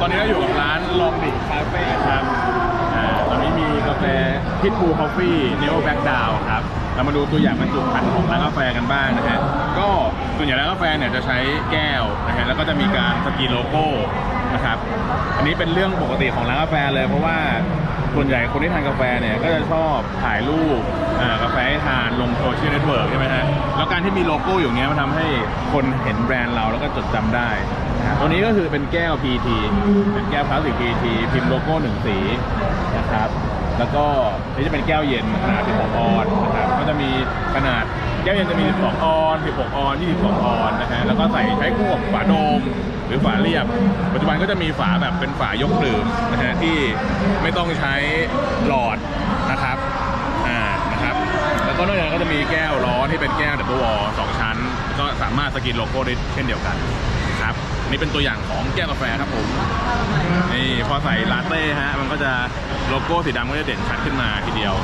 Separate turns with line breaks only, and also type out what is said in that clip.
ตอนนี้เราอยู่กับร้านลองดิคาเฟ่ครับอ่าตอนนี้มีกาแฟพิทบูคอฟฟี่เนโอแบ็กดาวครับ เรามาดูตัวอย่างบรรจุภัณฑ์ของร้านกาแฟกันบ้างนะฮะ ก็ส่วนใหญ่ร้านกาแฟเนี่ยจะใช้แก้วนะฮะ แล้วก็จะมีการสกรีนโลโก้นะครับ อันนี้เป็นเรื่องปกติของร้านกาแฟเลยเพราะว่าส่วนใหญ่คนที่ทานกาแฟเนี่ยก็จะชอบถ่ายรูปกาแฟให้ทานลงโซเชียลเน็ตเวิร์กใช่ไหมฮะ แล้วการที่มีโลโก้อยู่งเงี้ยมันทำให้คนเห็นแบรนด์เราแล้วก็จดจำได้ ตัวนี้ก็คือเป็นแก้ว P.T เป็นแก้วพลาสติก P.T พิมพ์โลโก้หนึ่งสีนะครับ แล้วก็นี่จะเป็นแก้วเย็นขนาด 16 ออนซ์นะครับ ก็จะมีขนาดแก้วเย็นจะมี 12 ออนซ์16 ออนซ์22 ออนซ์นะฮะ แล้วก็ใส่ใช้คู่กับฝาโดม หรือฝาเรียบ ปัจจุบันก็จะมีฝาแบบเป็นฝายกดื่มนะฮะที่ไม่ต้องใช้หลอดนะครับ อ่า นะครับ แล้วก็นอกจากนั้นก็จะมีแก้วร้อนที่เป็นแก้วดับเบิลวอลสองชั้น ก็สามารถสกรีนโลโก้ได้เช่นเดียวกัน ครับนี่เป็นตัวอย่างของแก้วกาแฟครับผมนี่พอใส่ลาเต้ฮะมันก็จะโลโก้สีดำก็จะเด่นชัดขึ้นมาทีเดียว